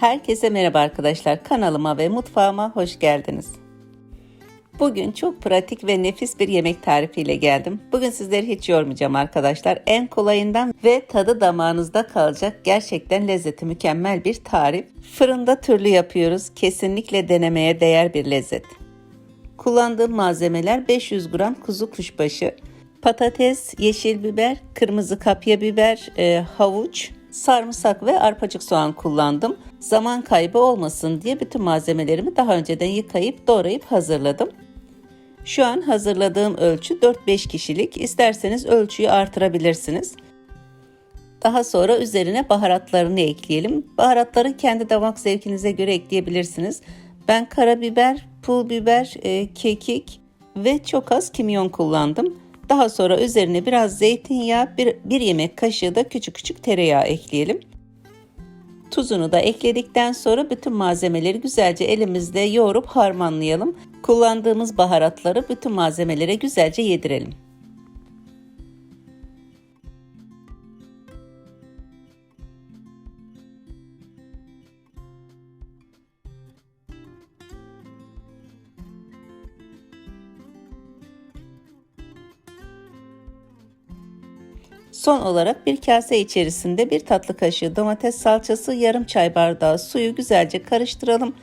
Herkese merhaba arkadaşlar. Kanalıma ve mutfağıma hoş geldiniz. Bugün çok pratik ve nefis bir yemek tarifiyle geldim. Bugün sizleri hiç yormayacağım arkadaşlar. En kolayından ve tadı damağınızda kalacak gerçekten lezzeti mükemmel bir tarif. Fırında türlü yapıyoruz. Kesinlikle denemeye değer bir lezzet. Kullandığım malzemeler 500 gram kuzu kuşbaşı, patates, yeşil biber, kırmızı kapya biber, e, havuç, sarımsak ve arpacık soğan kullandım. Zaman kaybı olmasın diye bütün malzemelerimi daha önceden yıkayıp doğrayıp hazırladım. Şu an hazırladığım ölçü 4-5 kişilik. İsterseniz ölçüyü artırabilirsiniz. Daha sonra üzerine baharatlarını ekleyelim. Baharatları kendi damak zevkinize göre ekleyebilirsiniz. Ben karabiber, pul biber, e, kekik ve çok az kimyon kullandım. Daha sonra üzerine biraz zeytinyağı, bir, bir yemek kaşığı da küçük küçük tereyağı ekleyelim. Tuzunu da ekledikten sonra bütün malzemeleri güzelce elimizde yoğurup harmanlayalım. Kullandığımız baharatları bütün malzemelere güzelce yedirelim. Son olarak bir kase içerisinde bir tatlı kaşığı domates salçası, yarım çay bardağı suyu güzelce karıştıralım.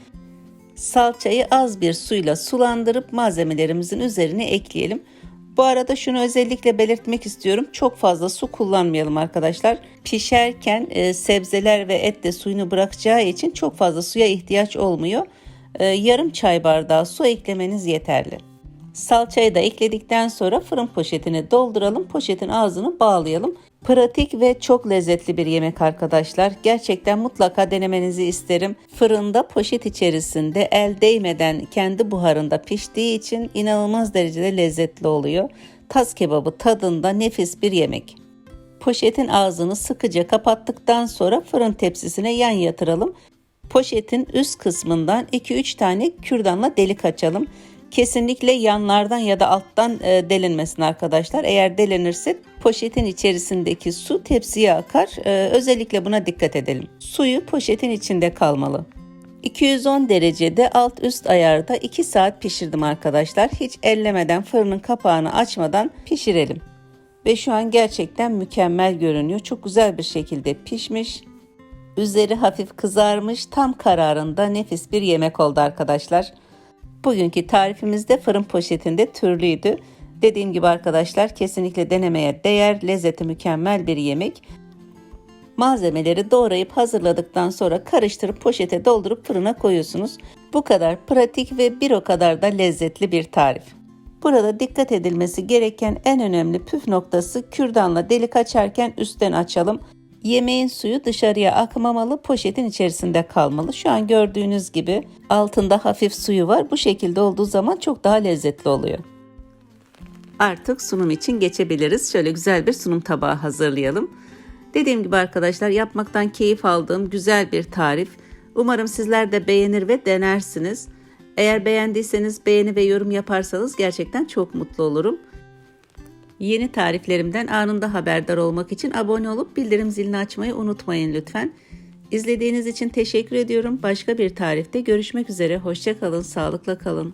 Salçayı az bir suyla sulandırıp malzemelerimizin üzerine ekleyelim. Bu arada şunu özellikle belirtmek istiyorum. Çok fazla su kullanmayalım arkadaşlar. Pişerken e, sebzeler ve et de suyunu bırakacağı için çok fazla suya ihtiyaç olmuyor. E, yarım çay bardağı su eklemeniz yeterli. Salçayı da ekledikten sonra fırın poşetine dolduralım. Poşetin ağzını bağlayalım. Pratik ve çok lezzetli bir yemek arkadaşlar. Gerçekten mutlaka denemenizi isterim. Fırında poşet içerisinde el değmeden kendi buharında piştiği için inanılmaz derecede lezzetli oluyor. Tas kebabı tadında nefis bir yemek. Poşetin ağzını sıkıca kapattıktan sonra fırın tepsisine yan yatıralım. Poşetin üst kısmından 2-3 tane kürdanla delik açalım. Kesinlikle yanlardan ya da alttan e, delinmesin arkadaşlar. Eğer delinirse poşetin içerisindeki su tepsiye akar. E, özellikle buna dikkat edelim. Suyu poşetin içinde kalmalı. 210 derecede alt üst ayarda 2 saat pişirdim arkadaşlar. Hiç ellemeden fırının kapağını açmadan pişirelim. Ve şu an gerçekten mükemmel görünüyor. Çok güzel bir şekilde pişmiş. Üzeri hafif kızarmış, tam kararında nefis bir yemek oldu arkadaşlar. Bugünkü tarifimiz de fırın poşetinde türlüydü. Dediğim gibi arkadaşlar kesinlikle denemeye değer, lezzeti mükemmel bir yemek. Malzemeleri doğrayıp hazırladıktan sonra karıştırıp poşete doldurup fırına koyuyorsunuz. Bu kadar pratik ve bir o kadar da lezzetli bir tarif. Burada dikkat edilmesi gereken en önemli püf noktası kürdanla delik açarken üstten açalım. Yemeğin suyu dışarıya akmamalı, poşetin içerisinde kalmalı. Şu an gördüğünüz gibi altında hafif suyu var. Bu şekilde olduğu zaman çok daha lezzetli oluyor. Artık sunum için geçebiliriz. Şöyle güzel bir sunum tabağı hazırlayalım. Dediğim gibi arkadaşlar yapmaktan keyif aldığım güzel bir tarif. Umarım sizler de beğenir ve denersiniz. Eğer beğendiyseniz beğeni ve yorum yaparsanız gerçekten çok mutlu olurum. Yeni tariflerimden anında haberdar olmak için abone olup bildirim zilini açmayı unutmayın lütfen. İzlediğiniz için teşekkür ediyorum. Başka bir tarifte görüşmek üzere. Hoşçakalın, sağlıkla kalın.